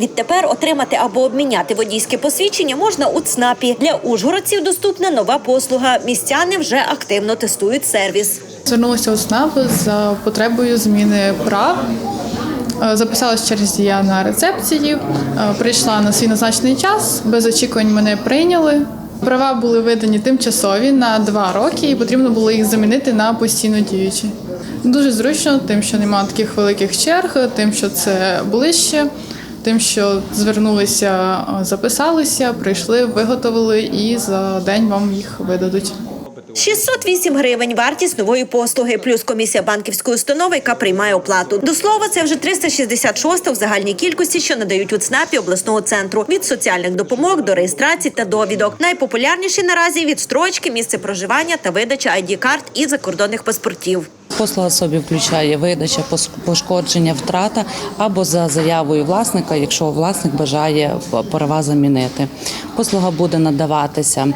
Відтепер отримати або обміняти водійське посвідчення можна у ЦНАПі. Для ужгородців доступна нова послуга. Містяни вже активно тестують сервіс. Звернулася у СНАП за потребою зміни прав. Е, Записалась через я на рецепції, е, прийшла на свій назначений час, без очікувань мене прийняли. Права були видані тимчасові на два роки, і потрібно було їх замінити на постійно діючі. Дуже зручно, тим, що немає таких великих черг, тим, що це ближче, тим, що звернулися, записалися, прийшли, виготовили і за день вам їх видадуть. 608 гривень вартість нової послуги, плюс комісія банківської установи, яка приймає оплату. До слова, це вже 366 в загальній кількості, що надають у ЦНАПі обласного центру від соціальних допомог до реєстрації та довідок. Найпопулярніші наразі відстрочки, місце проживання та видача id карт і закордонних паспортів. Послуга собі включає видача, пошкодження, втрата або за заявою власника, якщо власник бажає права замінити. Послуга буде надаватися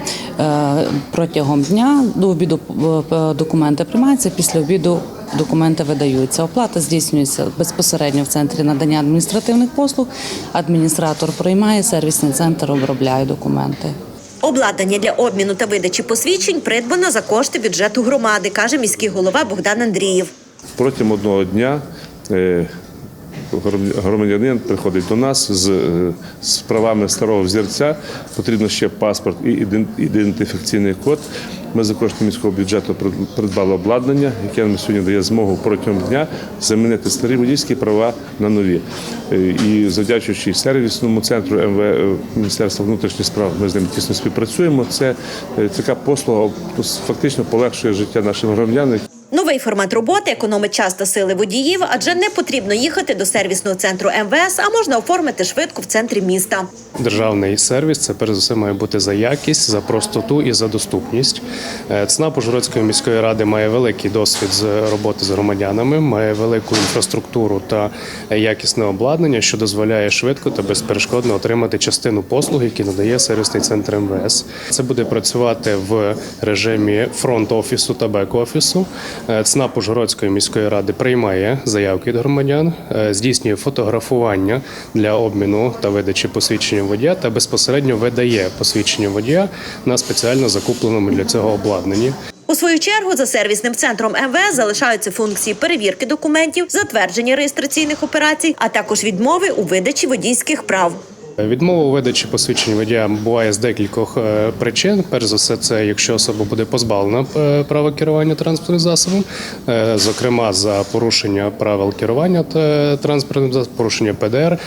е, протягом дня. До обіду е, документи приймаються, після обіду документи видаються. Оплата здійснюється безпосередньо в центрі надання адміністративних послуг. Адміністратор приймає, сервісний центр обробляє документи. Обладнання для обміну та видачі посвідчень придбано за кошти бюджету громади, каже міський голова Богдан Андрієв. Протягом одного дня е, громадянин приходить до нас з, е, з правами старого взірця. Потрібно ще паспорт і ідентифікаційний код. Ми за кошти міського бюджету прид- придбали обладнання, яке нам сьогодні дає змогу протягом дня замінити старі водійські права на нові. Е, І завдячуючи сервісному центру МВ е, Міністерства внутрішніх справ, ми з ним тісно співпрацюємо. Це е, така послуга фактично полегшує життя нашим громадянам. Новий формат роботи економить час та сили водіїв, адже не потрібно їхати до сервісного центру МВС, а можна оформити швидко в центрі міста. Державний сервіс це перш за все має бути за якість, за простоту і за доступність. Е, ЦНАП Ужгородської міської ради має великий досвід з роботи з громадянами, має велику інфраструктуру та якісне обладнання, що дозволяє швидко та безперешкодно отримати частину послуг, які надає сервісний центр МВС. Це буде працювати в режимі фронт-офісу та бек-офісу. Е, ЦНАП Ужгородської міської ради приймає заявки від громадян, е, здійснює фотографування для обміну та видачі посвідчення водія та безпосередньо видає посвідчення водія на спеціально закупленому для цього обладнанні. У свою чергу за сервісним центром МВС залишаються функції перевірки документів, затвердження реєстраційних операцій, а також відмови у видачі водійських прав. Відмова у видачі посвідчень водія буває з декількох е, причин. Перш за все, це якщо особа буде позбавлена е, права керування транспортним засобом, е, зокрема за порушення правил керування транспортним засобом, порушення ПДР,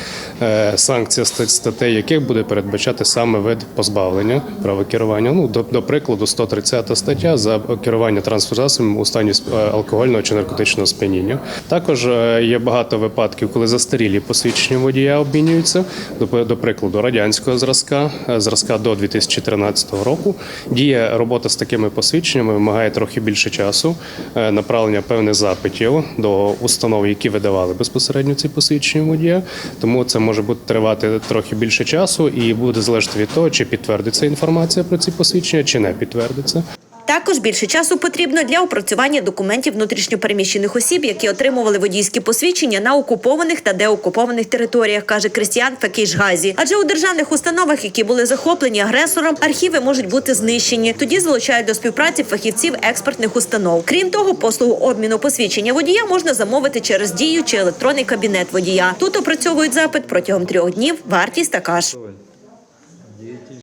е, санкція стат- статей, яких буде передбачати саме вид позбавлення права керування. Ну до, до прикладу, 130 стаття за керування транспортним засобом у стані е, алкогольного чи наркотичного сп'яніння. Також е, є багато випадків, коли застарілі посвідчення водія обмінюються. До прикладу, радянського зразка, е, зразка до 2013 року. Діє робота з такими посвідченнями вимагає трохи більше часу, е, направлення певних запитів до установ, які видавали безпосередньо ці посвідчення водія. Тому це може бути тривати трохи більше часу і буде залежати від того, чи підтвердиться інформація про ці посвідчення, чи не підтвердиться. Також більше часу потрібно для опрацювання документів внутрішньопереміщених осіб, які отримували водійські посвідчення на окупованих та деокупованих територіях, каже Крістіан Фекейшгазі. Адже у державних установах, які були захоплені агресором, архіви можуть бути знищені. Тоді залучають до співпраці фахівців експертних установ. Крім того, послугу обміну посвідчення водія можна замовити через дію чи електронний кабінет водія. Тут опрацьовують запит протягом трьох днів. Вартість така ж.